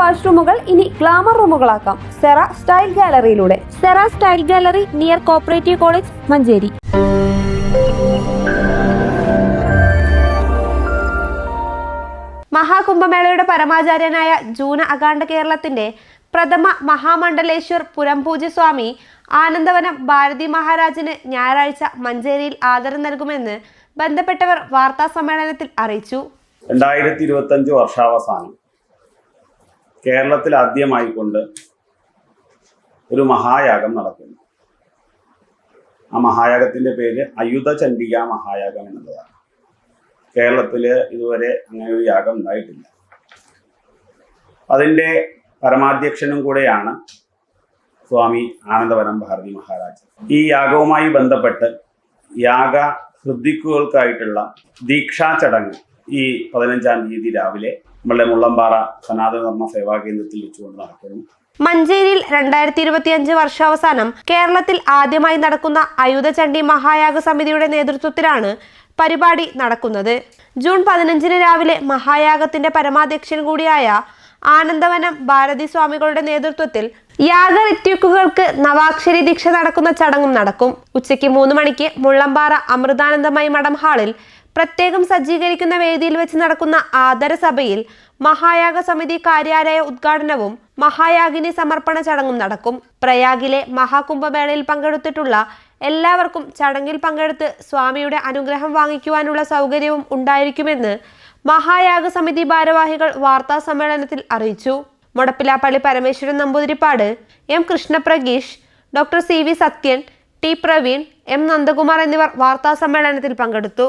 വാഷ്റൂമുകൾ ഇനി ഗ്ലാമർ റൂമുകളാക്കാം. Cera style ഗാലറിയിലൂടെ. Cera style gallery near cooperative college Manjeri. മഹാകുംഭമേളയുടെ പരമാചാര്യനായ ജൂന അഖാണ്ഡ കേരളത്തിന്റെ പ്രഥമ മഹാമണ്ഡലേശ്വർ പുരംപൂജ സ്വാമി ആനന്ദവനം ഭാരതി മഹാരാജിന് ഞായറാഴ്ച മഞ്ചേരിയിൽ ആദരം നൽകുമെന്ന് ബന്ധപ്പെട്ടവർ വാർത്താ സമ്മേളനത്തിൽ അറിയിച്ചു. രണ്ടായിരത്തി ഇരുപത്തി അഞ്ച് വർഷാവസാനം. കേരളത്തിൽ ആദ്യമായിക്കൊണ്ട് ഒരു മഹായാഗം നടക്കുന്നു. ആ മഹായാഗത്തിന്റെ പേര് അയുധ ചണ്ഡിക മഹായാഗം എന്നുള്ളതാണ് കേരളത്തിൽ ഇതുവരെ അങ്ങനെ ഒരു യാഗം ഉണ്ടായിട്ടില്ല. അതിന്റെ പരമാധ്യക്ഷനും കൂടെയാണ് സ്വാമി ആനന്ദവനം ഭാരതി മഹാരാജ് ഈ യാഗവുമായി ബന്ധപ്പെട്ട് യാഗ ഹൃദിക്കുകൾക്കായിട്ടുള്ള ദീക്ഷാ ചടങ്ങ് ഈ പതിനഞ്ചാം തീയതി രാവിലെ നമ്മളുടെ മുള്ളമ്പാറ സനാതനധർമ്മ സേവാ കേന്ദ്രത്തിൽ വെച്ചുകൊണ്ട് നടക്കുന്നു. മഞ്ചേരിയിൽ രണ്ടായിരത്തി ഇരുപത്തിയഞ്ച് വർഷാവസാനം കേരളത്തിൽ ആദ്യമായി നടക്കുന്ന ആയുധചണ്ഡി മഹായാഗ സമിതിയുടെ നേതൃത്വത്തിലാണ് പരിപാടി നടക്കുന്നത്. ജൂൺ പതിനഞ്ചിന് രാവിലെ മഹായാഗത്തിന്റെ പരമാധ്യക്ഷൻ കൂടിയായ ആനന്ദവനം ഭാരതി സ്വാമികളുടെ നേതൃത്വത്തിൽ യാഗറിത്യുക്കുകൾക്ക് നവാക്ഷരി ദീക്ഷ നടക്കുന്ന ചടങ്ങും നടക്കും. ഉച്ചയ്ക്ക് മൂന്ന് മണിക്ക് മുള്ളമ്പാറ അമൃതാനന്ദമയി മഠം ഹാളിൽ പ്രത്യേകം സജ്ജീകരിക്കുന്ന വേദിയിൽ വെച്ച് നടക്കുന്ന ആദരസഭയിൽ മഹായാഗ സമിതി കാര്യാലയ ഉദ്ഘാടനവും മഹായാഗിനി സമർപ്പണ ചടങ്ങും നടക്കും. പ്രയാഗിലെ മഹാകുംഭമേളയിൽ പങ്കെടുത്തിട്ടുള്ള എല്ലാവർക്കും ചടങ്ങിൽ പങ്കെടുത്ത് സ്വാമിയുടെ അനുഗ്രഹം വാങ്ങിക്കുവാനുള്ള സൗകര്യവും ഉണ്ടായിരിക്കുമെന്ന് മഹായാഗ സമിതി ഭാരവാഹികൾ വാർത്താ സമ്മേളനത്തിൽ അറിയിച്ചു. Mudappilappally Parameswaran Namboothiripad M Krishnapragish doctor C V Sathyan T Praveen M Nandakumar എന്നിവർ വാർത്താ സമ്മേളനത്തിൽ പങ്കെടുത്തു.